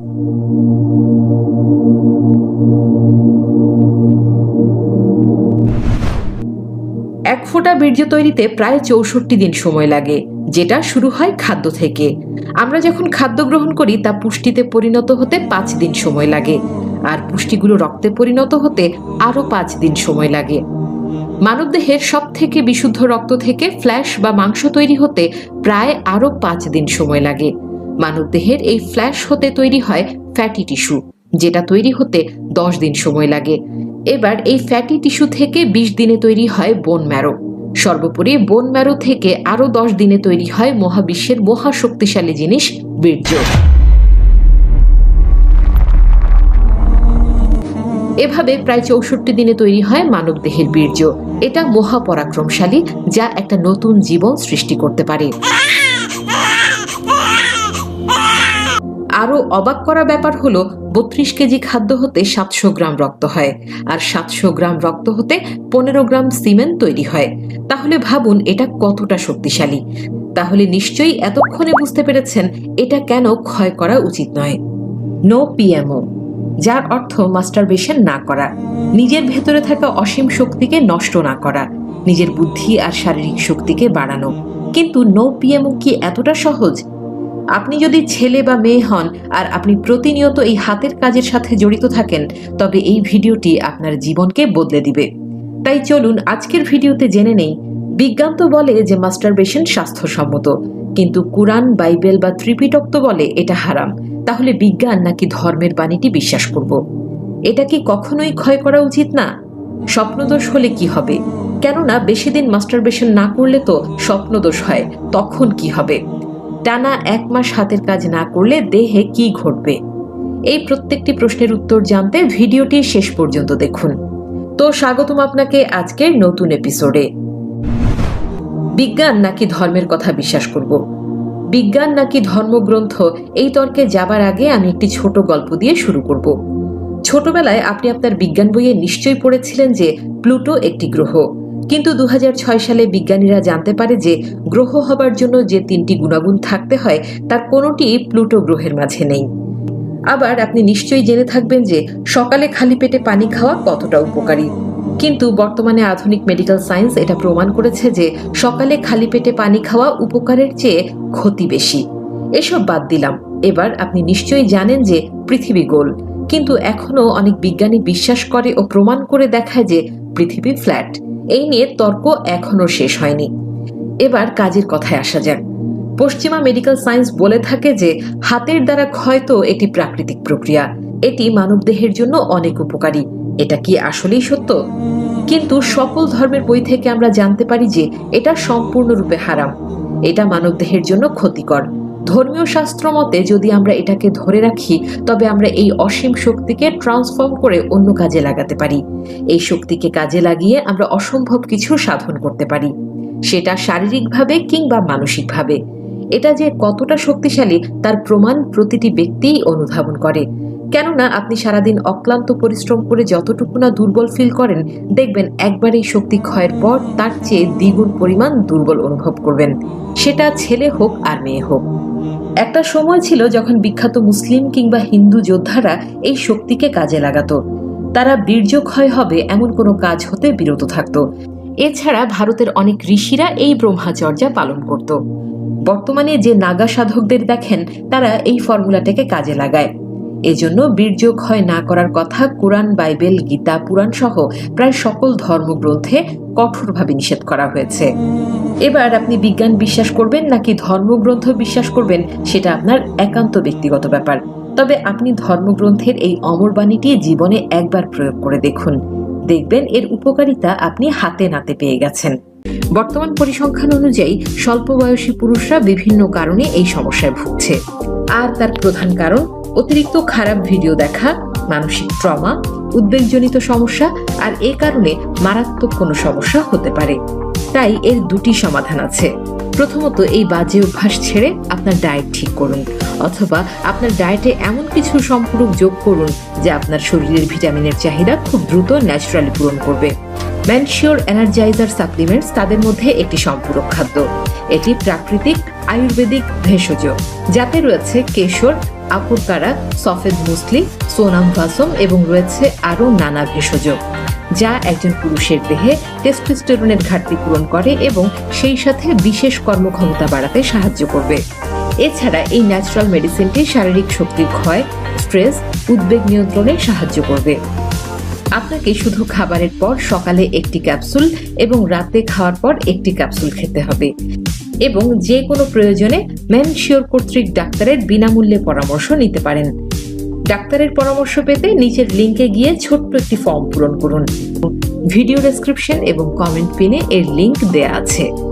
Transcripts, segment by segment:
এক ফোঁটা বীর্য তৈরিতে প্রায় চৌষট্টি দিন সময় লাগে, যেটা শুরু হয় খাদ্য থেকে। আমরা যখন খাদ্য গ্রহণ করি, তা পুষ্টিতে পরিণত হতে পাঁচ দিন সময় লাগে, আর পুষ্টিগুলো রক্তে পরিণত হতে আরও পাঁচ দিন সময় লাগে। মানবদেহের সব থেকে বিশুদ্ধ রক্ত থেকে ফ্ল্যাশ বা মাংস তৈরি হতে প্রায় আরও পাঁচ দিন সময় লাগে। মানবদেহের এই ফ্ল্যাশ হতে তৈরি হয় ফ্যাটি টিস্যু যেটা তৈরি হতে দশ দিন সময় লাগে। এবার এই ফ্যাটি টিস্যু থেকে বিশ দিনে তৈরি হয় বোন ম্যারো সর্বোপরি বোন ম্যারো থেকে আরও দশ দিনে তৈরি হয় মহাবিশ্বের মহাশক্তিশালী জিনিস বীর্য। এভাবে প্রায় চৌষট্টি দিনে তৈরি হয় মানবদেহের বীর্য। এটা মহাপরাক্রমশালী, যা একটা নতুন জীবন সৃষ্টি করতে পারে। আরও অবাক করা ব্যাপার হলো, বত্রিশ কেজি খাদ্য হতে সাতশো গ্রাম রক্ত হয়। আর সাতশো গ্রাম রক্ত হতে পনেরো গ্রাম সিমেন্ট তৈরি হয়। তাহলে ভাবুন, এটা কতটা শক্তিশালী? তাহলে নিশ্চয়ই এতক্ষণে বুঝতে পেরেছেন, এটা কেন ক্ষয় করা উচিত নয়। নো পিএমও যার অর্থ মাস্টারবেশন না করা। নিজের ভেতরে থাকা অসীম শক্তিকে নষ্ট না করা। নিজের বুদ্ধি আর শারীরিক শক্তিকে বাড়ানো। কিন্তু নো পিএমও কি এতটা সহজ? আপনি যদি ছেলে বা মেয়ে হন আর আপনি প্রতিনিয়ত এই হাতের কাজের সাথে জড়িত থাকেন, তবে এই ভিডিওটি আপনার জীবনকে বদলে দিবে। তাই চলুন আজকের ভিডিওতে জেনে নেই, বিজ্ঞান তো বলে যে মাস্টারবেশন স্বাস্থ্যসম্মত, কিন্তু কুরআন, বাইবেল বা ত্রিপিটক তো বলে এটা হারাম। তাহলে বিজ্ঞান নাকি ধর্মের বাণীটি বিশ্বাস করব? এটা কি কখনোই ক্ষয় করা উচিত না? স্বপ্নদোষ হলে কি হবে? কেননা বেশি দিন মাস্টারবেশন না করলে তো স্বপ্নদোষ হয়, তখন কি হবে? টানা এক মাস হাতের কাজ না করলে দেহে কি ঘটবে? এই প্রত্যেকটি প্রশ্নের উত্তর জানতে ভিডিওটি শেষ পর্যন্ত দেখুন। তো স্বাগতম আপনাকে আজকের নতুন এপিসোডে। বিজ্ঞান নাকি ধর্মের কথা বিশ্বাস করব? বিজ্ঞান নাকি ধর্মগ্রন্থ এই তর্কে যাবার আগে আমি একটি ছোট গল্প দিয়ে শুরু করব। ছোটবেলায় আপনি আপনার বিজ্ঞান বইয়ে নিশ্চয়ই পড়েছিলেন যে প্লুটো একটি গ্রহ। কিন্তু দু হাজার ছয় সালে বিজ্ঞানীরা জানতে পারে যে গ্রহ হবার জন্য যে তিনটি গুণাগুণ থাকতে হয়, তার কোনোটি প্লুটো গ্রহের মাঝে নেই। আবার আপনি নিশ্চয়ই জেনে থাকবেন যে সকালে খালি পেটে পানি খাওয়া কতটা উপকারী। কিন্তু বর্তমানে আধুনিক মেডিকেল সায়েন্স এটা প্রমাণ করেছে যে সকালে খালি পেটে পানি খাওয়া উপকারের চেয়ে ক্ষতি বেশি। এসব বাদ দিলাম। এবার আপনি নিশ্চয়ই জানেন যে পৃথিবী গোল। কিন্তু এখনও অনেক বিজ্ঞানী বিশ্বাস করে ও প্রমাণ করে দেখায় যে পৃথিবী ফ্ল্যাট। এই নিয়ে তর্ক এখনও শেষ হয়নি। এবার কাজের কথায় আসা যাক। পশ্চিমা মেডিকেল সায়েন্স বলে থাকে যে, হাতের দ্বারা ক্ষয় তো এটি প্রাকৃতিক প্রক্রিয়া। এটি মানবদেহের জন্য অনেক উপকারী। এটা কি আসলেই সত্য? কিন্তু সকল ধর্মের বই থেকে আমরা জানতে পারি যে, এটা সম্পূর্ণরূপে হারাম। এটা মানবদেহের জন্য ক্ষতিকর। ধর্মীয় শাস্ত্র মতে যদি আমরা এটাকে ধরে রাখি, তবে আমরা এই অসীম শক্তিকে ট্রান্সফর্ম করে অন্য কাজে লাগাতে পারি। এই শক্তিকে কাজে লাগিয়ে আমরা অসম্ভব কিছু সাধন করতে পারি। সেটা শারীরিকভাবে কিংবা মানসিকভাবে। এটা যে কতটা শক্তিশালী তার প্রমাণ প্রতিটি ব্যক্তিই অনুধাবন করে। কেননা আপনি সারাদিন অক্লান্ত পরিশ্রম করে যতটুকু না দুর্বল ফিল করেন, দেখবেন একবার এই শক্তি ক্ষয়ের পর তার চেয়ে দ্বিগুণ পরিমাণ দুর্বল অনুভব করবেন। সেটা ছেলে হোক আর মেয়ে হোক। একটা সময় ছিল যখন বিখ্যাত মুসলিম কিংবা হিন্দু যোদ্ধারা এই শক্তিকে কাজে লাগাতো। তারা বীর্যক্ষয় হবে এমন কোনো কাজ হতে বিরত থাকত। এছাড়া ভারতের অনেক ঋষিরা এই ব্রহ্মাচর্যা পালন করত। বর্তমানে যে নাগা সাধকদের দেখেন, তারা এই ফর্মুলাটাকে কাজে লাগায়। এজন্য বীর্য ক্ষয় না করার কথা কোরআন, বাইবেল, গীতা, পুরাণ সহ প্রায় সকল ধর্মগ্রন্থে কঠোরভাবে নিষেধ করা হয়েছে। এবার আপনি বিজ্ঞান বিশ্বাস করবেন নাকি ধর্মগ্রন্থ বিশ্বাস করবেন, সেটা আপনার একান্ত ব্যক্তিগত ব্যাপার। তবে আপনি ধর্মগ্রন্থের এই অমর বাণীটি জীবনে একবার প্রয়োগ করে দেখুন। দেখবেন এর উপকারিতা আপনি হাতে নাতে পেয়ে গেছেন। বর্তমান পরিসংখ্যান অনুযায়ী স্বল্প বয়সী পুরুষরা বিভিন্ন কারণে এই সমস্যায় ভুগছে। আর তার প্রধান কারণ, অতিরিক্ত খারাপ ভিডিও দেখা, মানসিক ট্রমা, উদ্বেগজনিত সমস্যা আর এ কারণে মারাত্মক কোনো সমস্যা হতে পারে। তাই এর দুটি সমাধান আছে। প্রথমত এই বাজে অভ্যাস ছেড়ে আপনার ডায়েট ঠিক করুন। অথবা আপনার ডায়েটে এমন কিছু সম্পূরক যোগ করুন যা আপনার শরীরের ভিটামিনের চাহিদা খুব দ্রুত ন্যাচারালি পূরণ করবে। ম্যানশিওর এনার্জাইজার সাপ্লিমেন্টস তাদের মধ্যে একটি সম্পূরক খাদ্য। এটি প্রাকৃতিক, আয়ুর্বেদিক ভেষজ, যাতে রয়েছে কেশর আপুরকারা সফেদ মুসলি, সোনাম ভাসম এবং রয়েছে আরও নানা ভেষজ, যা একজন পুরুষের দেহে টেস্টোস্টেরনের ঘাটতি পূরণ করে এবং সেই সাথে বিশেষ কর্মক্ষমতা বাড়াতে সাহায্য করবে। এছাড়া এই ন্যাচারাল মেডিসিনটি শারীরিক শক্তি ক্ষয় স্ট্রেস উদ্বেগ নিয়ন্ত্রণে সাহায্য করবে। আপনাকে শুধু খাবারের পর সকালে একটি ক্যাপসুল এবং রাতে খাওয়ার পর একটি ক্যাপসুল খেতে হবে এবং যে কোনো প্রয়োজনে ম্যানশিওর কর্তৃক ডাক্তারের বিনামূল্যে পরামর্শ নিতে পারেন। ডাক্তারের পরামর্শ পেতে নিচের লিংকে গিয়ে ছোট্ট একটি ফর্ম পূরণ করুন। ভিডিও ডেসক্রিপশন এবং কমেন্ট পিনে এর লিঙ্ক দেয়া আছে।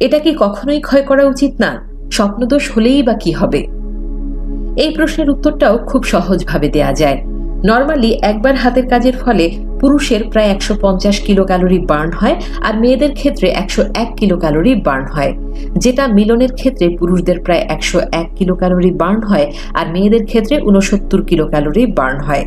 এটা কি কখনোই ক্ষয় করা উচিত না? স্বপ্নদোষ হলেই বা কি হবে? এই প্রশ্নের উত্তরটাও খুব সহজভাবে দেয়া যায়। নর্মালি একবার হাতের কাজের ফলে পুরুষের প্রায় একশো পঞ্চাশ কিলো ক্যালোরি বার্ন হয় আর মেয়েদের ক্ষেত্রে একশো এক কিলো ক্যালোরি বার্ন হয়। যেটা মিলনের ক্ষেত্রে পুরুষদের প্রায় একশো এক কিলো ক্যালোরি বার্ন হয় আর মেয়েদের ক্ষেত্রে উনসত্তর কিলো ক্যালোরি বার্ন হয়।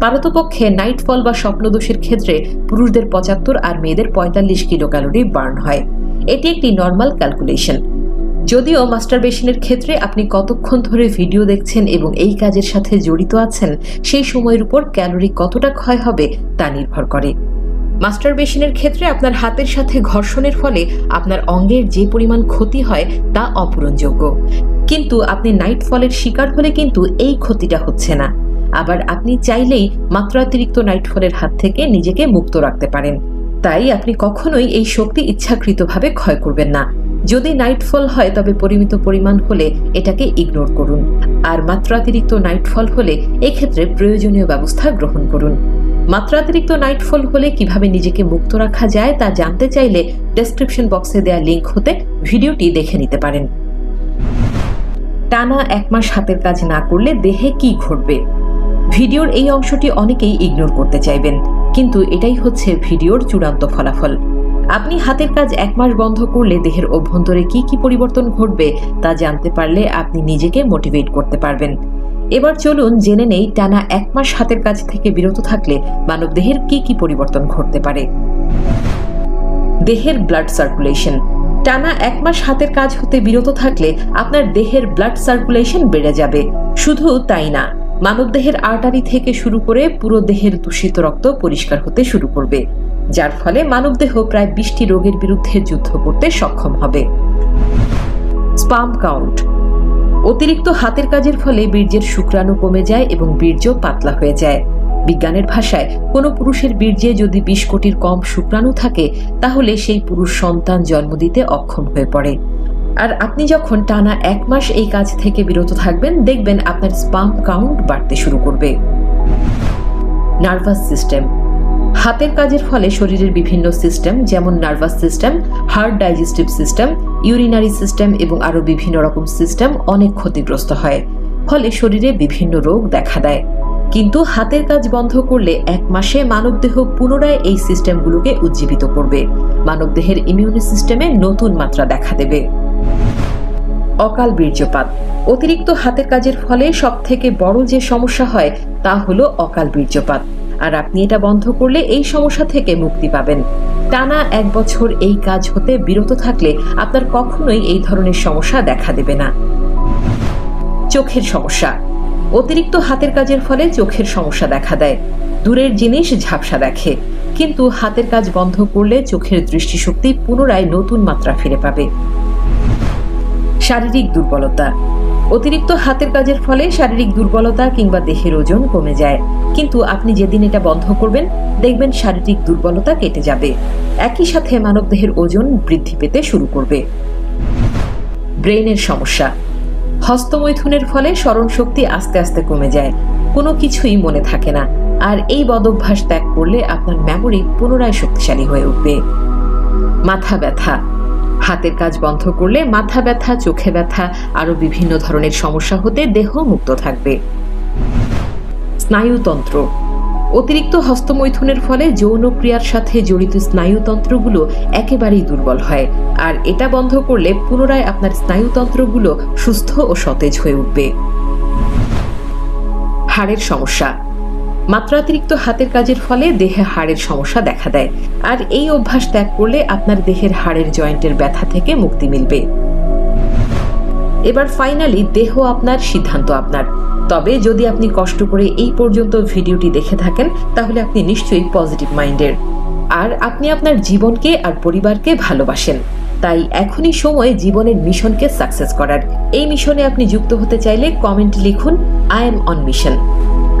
পারতপক্ষে নাইট ফল বা স্বপ্নদোষের ক্ষেত্রে পুরুষদের পঁচাত্তর আর মেয়েদের পঁয়তাল্লিশ কিলো ক্যালোরি বার্ন হয়। এটি একটি নর্মাল ক্যালকুলেশন যদিও মাস্টারবেশনের ক্ষেত্রে আপনি কতক্ষণ ধরে ভিডিও দেখছেন এবং এই কাজের সাথে জড়িত আছেন, সেই সময়ের উপর ক্যালোরি কতটা ক্ষয় হবে তা নির্ভর করে। মাস্টারবেশনের ক্ষেত্রে আপনার হাতের সাথে ঘর্ষণের ফলে আপনার অঙ্গের যে পরিমাণ ক্ষতি হয় তা অপূরণযোগ্য। কিন্তু আপনি নাইট ফলের শিকার হলে কিন্তু এই ক্ষতিটা হচ্ছে না। আবার আপনি চাইলেই মাত্রাতিরিক্ত নাইট ফলের হাত থেকে নিজেকে মুক্ত রাখতে পারেন। তাই আপনি কখনোই এই শক্তি ইচ্ছাকৃতভাবে ক্ষয় করবেন না। যদি নাইটফল হয়, তবে পরিমিত পরিমাণ হলে এটাকে ইগনোর করুন। আর মাত্রাতিরিক্ত নাইটফল হলে এক্ষেত্রে প্রয়োজনীয় ব্যবস্থা গ্রহণ করুন। মাত্রাতিরিক্ত নাইটফল হলে কীভাবে নিজেকে মুক্ত রাখা যায়, তা জানতে চাইলে ডেসক্রিপশন বক্সে দেওয়া লিঙ্ক হতে ভিডিওটি দেখে নিতে পারেন। টানা এক মাস হাতের কাজ না করলে দেহে কি ঘটবে? ভিডিওর এই অংশটি অনেকেই ইগনোর করতে চাইবেন। কিন্তু এটাই হচ্ছে ভিডিওর চূড়ান্ত ফলাফল। আপনি হাতের কাজ এক মাস বন্ধ করলে দেহের অভ্যন্তরে কি কি পরিবর্তন ঘটবে তা জানতে পারলে আপনি নিজেকে মোটিভেট করতে পারবেন। এবার চলুন জেনে নেই টানা এক মাস হাতের কাজ থেকে বিরত থাকলে মানব দেহের কি কি পরিবর্তন ঘটতে পারে। দেহের ব্লাড সার্কুলেশন টানা এক মাস হাতের কাজ হতে বিরত থাকলে আপনার দেহের ব্লাড সার্কুলেশন বেড়ে যাবে। শুধু তাই না। মানবদেহের আর্টারি থেকে শুরু করে পুরো দেহের দূষিত রক্ত পরিষ্কার হতে শুরু করবে, যার ফলে মানবদেহ প্রায় বিশটি রোগের বিরুদ্ধে যুদ্ধ করতে সক্ষম হবে। Sperm count. অতিরিক্ত হাতের কাজের ফলে বীর্যের শুক্রাণু কমে যায় এবং বীর্য পাতলা হয়ে যায়। বিজ্ঞানের ভাষায়, কোনো পুরুষের বীর্যে যদি বিশ কোটির কম শুক্রাণু থাকে, তাহলে সেই পুরুষ সন্তান জন্ম দিতে অক্ষম হয়ে পড়ে। আর আপনি যখন টানা এক মাস এই কাজ থেকে বিরত থাকবেন, দেখবেন আপনার স্পাম কাউন্ট বাড়তে শুরু করবে। Nervous system. হাতের কাজের ফলে শরীরের বিভিন্ন সিস্টেম, যেমন nervous system, heart digestive system, urinary system এবং আরও বিভিন্ন রকম সিস্টেম অনেক ক্ষতিগ্রস্ত হয়। ফলে শরীরে বিভিন্ন রোগ দেখা দেয়। কিন্তু হাতের কাজ বন্ধ করলে এক মাসে মানবদেহ পুনরায় এই সিস্টেমগুলোকে উজ্জীবিত করবে। মানবদেহের ইমিউনি সিস্টেমে নতুন মাত্রা দেখা দেবে। অকাল বীর্যপাত। অতিরিক্ত হাতের কাজের ফলে সব থেকে বড় যে সমস্যা হয়, তা হলো অকাল বীর্যপাত। আর আপনি এটা বন্ধ করলে এই সমস্যা থেকে মুক্তি পাবেন। টানা এক বছর এই কাজ হতে বিরত থাকলে আপনার কখনোই এই ধরনের সমস্যা দেখা দেবে না। চোখের সমস্যা। অতিরিক্ত হাতের কাজের ফলে চোখের সমস্যা দেখা দেয়। দূরের জিনিস ঝাপসা দেখে। কিন্তু হাতের কাজ বন্ধ করলে চোখের দৃষ্টিশক্তি পুনরায় নতুন মাত্রা ফিরে পাবে। শারীরিক দুর্বলতা। অতিরিক্ত হাতের কাজের ফলে শারীরিক দুর্বলতা কিংবা দেহের ওজন কমে যায়। কিন্তু আপনি যেদিন এটা বন্ধ করবেন, দেখবেন শারীরিক দুর্বলতা কেটে যাবে। একই সাথে মানবদেহের ওজন বৃদ্ধি পেতে শুরু করবে। ব্রেনের সমস্যা। হস্তমৈথুনের ফলে স্মরণ শক্তি আস্তে আস্তে কমে যায়। কোনো কিছুই মনে থাকে না। আর এই বদভ্যাস ত্যাগ করলে আপনার মেমোরি পুনরায় শক্তিশালী হয়ে উঠবে। মাথা ব্যথা। হাতের কাজ বন্ধ করলে মাথা ব্যথা, চোখে ব্যথা, আরও বিভিন্ন ধরনের সমস্যা হতে দেহ মুক্ত থাকবে। স্নায়ুতন্ত্র। অতিরিক্ত হস্তমৈথুনের ফলে যৌন ক্রিয়ার সাথে জড়িত স্নায়ুতন্ত্রগুলো একেবারেই দুর্বল হয়, আর এটা বন্ধ করলে পুনরায় আপনার স্নায়ুতন্ত্রগুলো সুস্থ ও সতেজ হয়ে উঠবে। হাড়ের সমস্যা। মাত্রাতিরিক্ত হাতের কাজের ফলে দেহে হাড়ের সমস্যা দেখা দেয়। আর এই অভ্যাস ত্যাগ করলে আপনার দেহের হাড়ের জয়েন্টের ব্যথা থেকে মুক্তি মিলবে। এবার ফাইনালি দেহ আপনার, সিদ্ধান্ত আপনার। তবে যদি আপনি কষ্ট করে এই পর্যন্ত ভিডিওটি দেখে থাকেন, তাহলে আপনি নিশ্চয়ই পজিটিভ মাইন্ডের। আর আপনি আপনার জীবনকে আর পরিবারকে ভালোবাসেন। তাই এখনই সময় জীবনের মিশনকে সাকসেস করার। এই মিশনে আপনি যুক্ত হতে চাইলে কমেন্ট লিখুন, আই এম অন মিশন।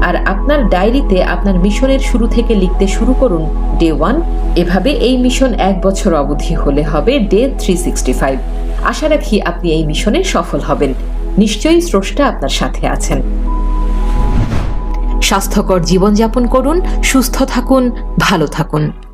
আর আপনার ডায়েরিতে আপনার মিশনের শুরু থেকে লিখতে শুরু করুন ডে ওয়ান। এভাবে এই মিশন এক বছর অবধি হলে হবে ডে থ্রি সিক্সটি ফাইভ। আশা রাখি আপনি এই মিশনে সফল হবেন। নিশ্চয়ই স্রষ্টা আপনার সাথে আছেন। স্বাস্থ্যকর জীবনযাপন করুন, সুস্থ থাকুন, ভালো থাকুন।